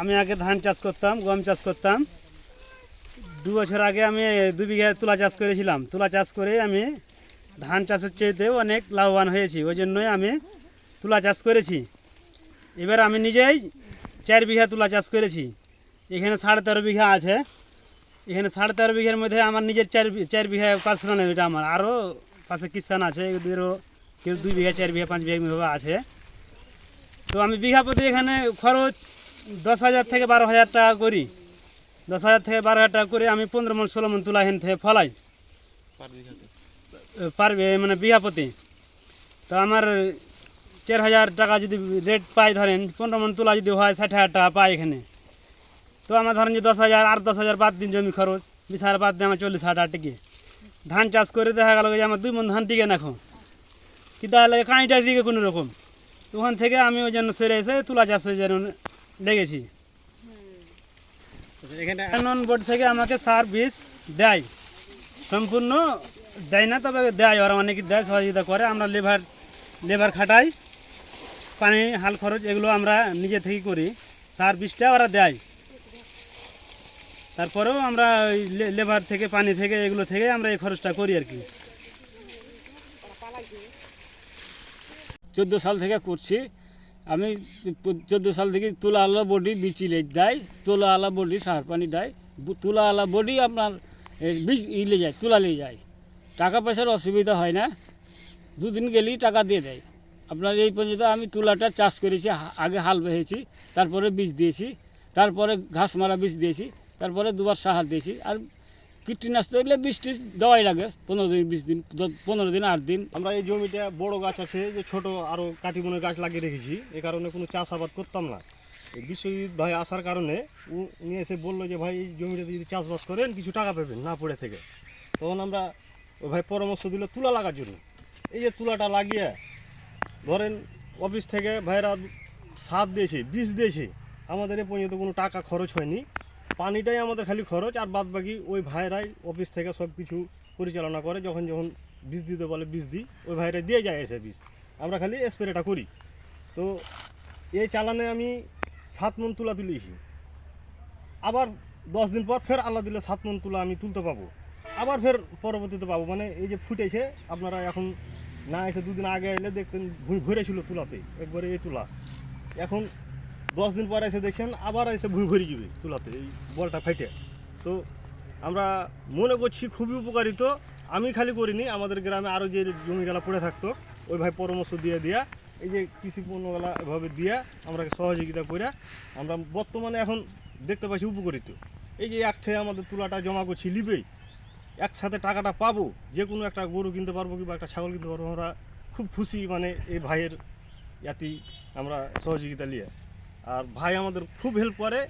আমি আগে ধান চাষ করতাম, গম চাষ করতাম। দু বছর আগে আমি দু বিঘা তুলা চাষ করেছিলাম। তুলা চাষ করে আমি ধান চাষের চেয়েতেও অনেক লাভবান হয়েছি, ওই জন্যই আমি তুলা চাষ করেছি। এবার আমি নিজেই চার বিঘা তুলা চাষ করেছি। এখানে সাড়ে তেরো বিঘা আছে। এখানে সাড়ে তেরো বিঘার মধ্যে আমার নিজের চার চার বিঘা পার্সোনাল এটা আমার। আরও পাশে কিষান আছে, এদেরও কেউ দুই বিঘা, চার বিঘা, পাঁচ বিঘা আছে। তো আমি বিঘা প্রতি এখানে খরচ দশ হাজার থেকে বারো হাজার টাকা করি। দশ হাজার থেকে বারো হাজার টাকা করে আমি পনেরো মন ষোলো মন তুলা হেন থেকে ফলাই। পারবে মানে বিঘাপতি তো আমার চার হাজার টাকা যদি রেট পাই ধরেন পনেরো মন তুলা যদি হয় ষাট হাজার টাকা পাই এখানে। তো আমার ধরেন যে দশ হাজার আর দশ হাজার বাদ দিন জমি খরচ বিশ হাজার বাদ দিয়ে আমার চল্লিশ হাজার টাকা ধান চাষ করে দেখা গেল যে আমার দুই মন ধান টিকে নাখো কি তাহলে কাঁইটা টিকে কোনো রকম। ওখান থেকে আমি ওই জন্য সেরে এসে তুলা চাষে যেন লেগেছি এখানে নন বোর্ড থেকে আমাকে সার বীজ দেয়। সম্পূর্ণ দেয় না তবে দেয়। ওরা অনেকে দেয় সহযোগিতা করে। আমরা লেবার লেবার খাটাই। পানি হাল খরচ এগুলো আমরা নিজে থেকে করি। সার বীজটা ওরা দেয়। তারপরেও আমরা ওই লেবার থেকে পানি থেকে এগুলো থেকে আমরা এই খরচটা করি আর কি। চোদ্দ সাল থেকে করছি। আমি চোদ্দ সাল থেকে তুলা আলা বডি বিচিলে দেয় তুলা আলা বডি, সার পানি দেয় তুলা আলা বডি আপনার বীজ ইলে যায়, তুলা নিয়ে যায়। টাকা পয়সার অসুবিধা হয় না। দুদিন গেলেই টাকা দিয়ে দেয়। আপনার এই পর্যন্ত আমি তুলাটা চাষ করেছি আগে হাল বেহেছি তারপরে বীজ দিয়েছি, তারপরে ঘাস মারা বীজ দিয়েছি, তারপরে দুবার সাহার দিয়েছি। আর কীটনাশক এগুলো বীজ টিজ দেওয়াই লাগে, পনেরো দিন, বিশ দিন পনেরো দিন, আট দিন। আমরা এই জমিটা বড় গাছ আছে, যে ছোট আরও কাটিমনের গাছ লাগিয়ে রেখেছি এই কারণে কোনো চাষাবাদ করতাম না। বিশ্বজিৎ ভাই আসার কারণে উনি এসে বলল যে, ভাই, এই জমিটাতে যদি চাষবাস করেন, কিছু টাকা পাবেন না পড়ে থেকে। তখন আমরা ওই ভাই পরামর্শ দিল তুলা লাগার জন্য। এই যে তুলাটা লাগিয়ে, ধরেন অফিস থেকে ভাইরা সার দিয়েছে, বীজ দিয়েছে, আমাদের এ পর্যন্ত কোনো টাকা খরচ হয়নি। পানিটাই আমাদের খালি খরচ আর বাদ বাকি ওই ভাইরাই অফিস থেকে সব কিছু পরিচালনা করে, যখন যখন বীজ দিতে বলে বীজ দিই, ওই ভাইরা দিয়ে যায় এসে বীজ। আমরা খালি স্প্রেটা করি। তো এই চালানে আমি সাত মন তুলা তুলেছি আবার দশ দিন পর ফের আল্লাহ দিলে সাত মন তুলা আমি তুলতে পাবো। আবার ফের পরবর্তীতে পাবো। মানে এই যে ফুটেছে, আপনারা এখন না এসে দুদিন আগে এলে দেখতেন ভুঁই ভরে ছিল তুলাতে, একবারে এই তুলা। এখন দশ দিন পর এসে দেখছেন আবার এসে ভুঁই ভরে যাবে তুলাতে এই বলটা ফেটে তো আমরা মনে করছি খুবই উপকারিত, আমি খালি করিনি, আমাদের গ্রামে আরও যে জমিগুলা পড়ে থাকতো, ওই ভাই পরামর্শ দিয়ে দিয়া, এই যে কৃষি পণ্যগুলা এভাবে দিয়া আমরা সহযোগিতা করে আমরা বর্তমানে এখন দেখতে পাচ্ছি উপকারিত। এই যে এক ঠেয়ে আমাদের তুলাটা জমা করছি, লিবেই, একসাথে টাকাটা পাবো, যে কোনো একটা গরু কিনতে পারব কিংবা একটা ছাগল কিনতে পারব, আমরা খুব খুশি মানে এই ভাইয়ের ইয়াতি আমরা সহযোগিতা নিয়ে আর ভাই আমাদের খুব হেল্প করে।